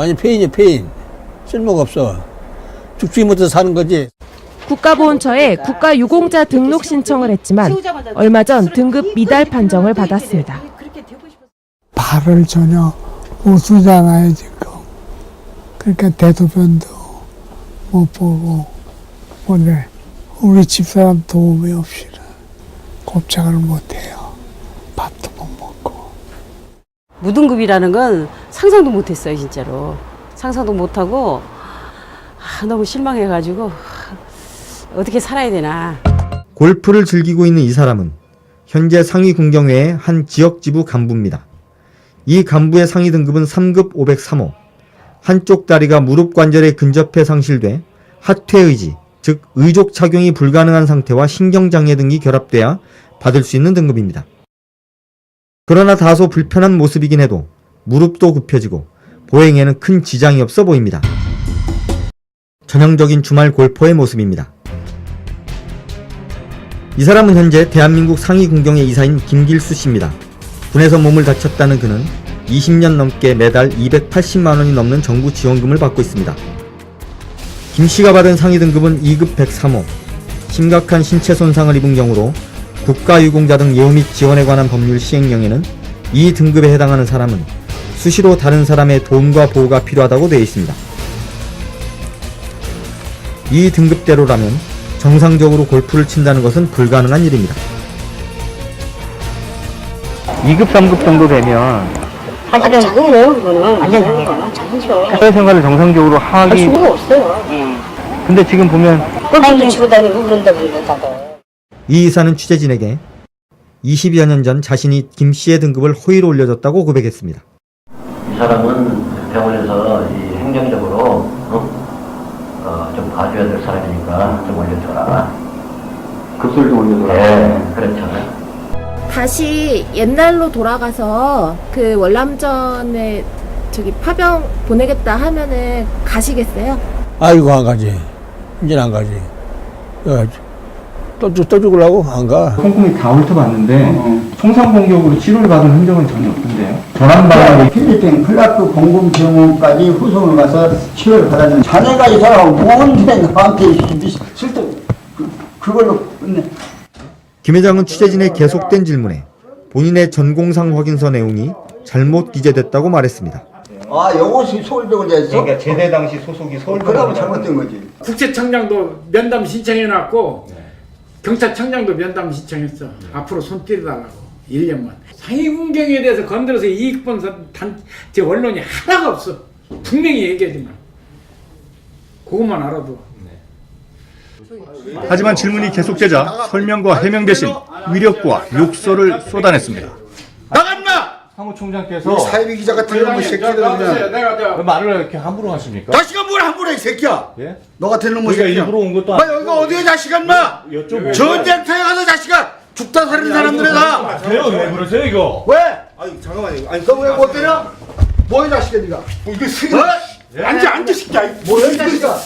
완전 폐인이야, 폐인. 쓸모가 없어. 죽지 못해서 사는 거지. 국가보훈처에 국가유공자 등록 신청을 했지만 얼마 전 등급 미달 판정을 받았습니다. 발을 전혀 못 쓰잖아요, 지금. 그러니까 대소변도 못 보고, 오늘 우리 집사람 도움이 없이는 곱창을 못해요. 밥도 못 먹고. 무등급이라는 건 상상도 못했어요, 진짜로. 상상도 못하고 아, 너무 실망해가지고 아, 어떻게 살아야 되나. 골프를 즐기고 있는 이 사람은 현재 상위 공경회의 한 지역 지부 간부입니다. 이 간부의 상위 등급은 3급 503호. 한쪽 다리가 무릎 관절에 근접해 상실돼 하퇴의지, 즉 의족 착용이 불가능한 상태와 신경장애 등이 결합돼야 받을 수 있는 등급입니다. 그러나 다소 불편한 모습이긴 해도 무릎도 굽혀지고 보행에는 큰 지장이 없어 보입니다. 전형적인 주말 골퍼의 모습입니다. 이 사람은 현재 대한민국 상위 공경의 이사인 김길수 씨입니다. 군에서 몸을 다쳤다는 그는 20년 넘게 매달 280만 원이 넘는 정부 지원금을 받고 있습니다. 김 씨가 받은 상위 등급은 2급 103호. 심각한 신체 손상을 입은 경우로 국가유공자 등 예우 및 지원에 관한 법률 시행령에는 이 등급에 해당하는 사람은 수시로 다른 사람의 도움과 보호가 필요하다고 되어 있습니다. 이 등급대로라면 정상적으로 골프를 친다는 것은 불가능한 일입니다. 2급, 3급 정도 되면 아니, 작은거요, 그거는. 아니, 작은 거. 작은죠. 사회생활을 정상적으로 할 하기 수가 없어요. 근데 지금 보면 골프도 치고 다니고 그런다 그런다 다들. 이 이사는 취재진에게 20여 년 전 자신이 김 씨의 등급을 호의로 올려줬다고 고백했습니다. 이 사람은 병원에서 이 행정적으로 어? 어, 좀 봐줘야 될 사람이니까 좀 올려줘라. 급수를 좀 올려줘라. 네, 그렇죠. 다시 옛날로 돌아가서 그 월남전에 저기 파병 보내겠다 하면은 가시겠어요? 아이고, 안 가지. 이제는 안 가지. 야, 또 죽으려고? 안 가. 콩콩이 다 훑어봤는데 총상 공격으로 치료를 받은 흔적은 전혀 없던데요. 전환방학이 필리핀 클라크 공군병원까지 후송을 가서 치료를 받았는데 자네가 이 사람 뭔데 나한테 쓸데 그, 그걸로 끝내. 김 회장은 취재진의 계속된 질문에 본인의 전공상 확인서 내용이 잘못 기재됐다고 말했습니다. 아 요것이 서울병원 됐어? 제대 당시 소속이 서울 그러면 잘못된 거지. 국세청장도 면담 신청해놨고 경찰청장도 면담 신청했어. 앞으로 손 떼달라고 1년만. 상위군경에 대해서 건드려서 이익 본 단, 저 언론이 하나가 없어. 분명히 얘기하지만. 그것만 알아도. 하지만 질문이 계속되자 설명과 해명 대신 위력과 욕설을 쏟아냈습니다. 사무총장께서 사이비 기자 같은 놈의 새끼들 그냥 내가 저 말을 이렇게 함부로 하십니까? 자식아 뭘 함부로 해 새끼야! 예? 너 같은 놈의 우리가 새끼야. 일부러 온 것도 마 여기가 어디야 자식아 인마! 여쭤보고 전쟁터에 가서 자식아 죽다 사는 사람들에 다! 돼요 왜 그러세요 이거? 왜? 아니 잠깐만요. 아니 너왜못 때려? 뭐야 자식아 니가? 뭐 이거 쓰 앉아 앉아 새끼야. 뭐야 이 자식아